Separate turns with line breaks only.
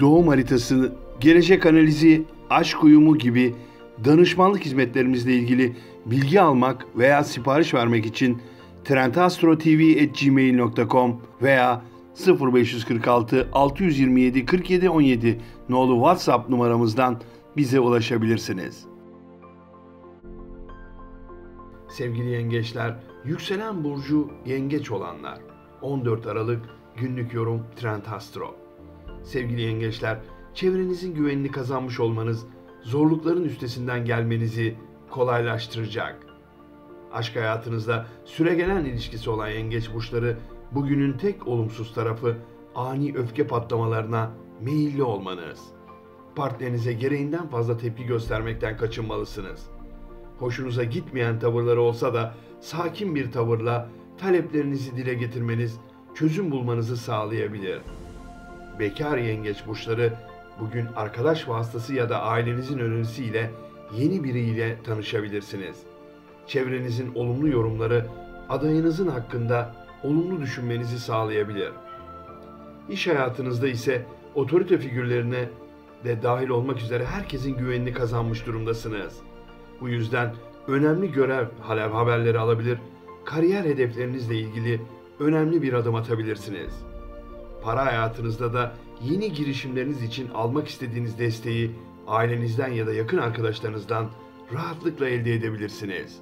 doğum haritası, gelecek analizi, aşk uyumu gibi danışmanlık hizmetlerimizle ilgili bilgi almak veya sipariş vermek için trendastrotv.gmail.com veya 0546 627 47 17 nolu WhatsApp numaramızdan bize ulaşabilirsiniz. Sevgili yengeçler, yükselen burcu yengeç olanlar. 14 Aralık günlük yorum Trend Astro. Sevgili yengeçler, çevrenizin güvenini kazanmış olmanız zorlukların üstesinden gelmenizi kolaylaştıracak. Aşk hayatınızda süregelen ilişkisi olan yengeç burçları bugünün tek olumsuz tarafı ani öfke patlamalarına meyilli olmanız. Partnerinize gereğinden fazla tepki göstermekten kaçınmalısınız. Hoşunuza gitmeyen tavırları olsa da sakin bir tavırla taleplerinizi dile getirmeniz çözüm bulmanızı sağlayabilir. Bekar yengeç burçları bugün arkadaş vasıtası ya da ailenizin önerisiyle yeni biriyle tanışabilirsiniz. Çevrenizin olumlu yorumları adayınızın hakkında olumlu düşünmenizi sağlayabilir. İş hayatınızda ise otorite figürlerine de dahil olmak üzere herkesin güvenini kazanmış durumdasınız. Bu yüzden önemli görev haberleri alabilir, kariyer hedeflerinizle ilgili önemli bir adım atabilirsiniz. Para hayatınızda da yeni girişimleriniz için almak istediğiniz desteği ailenizden ya da yakın arkadaşlarınızdan rahatlıkla elde edebilirsiniz.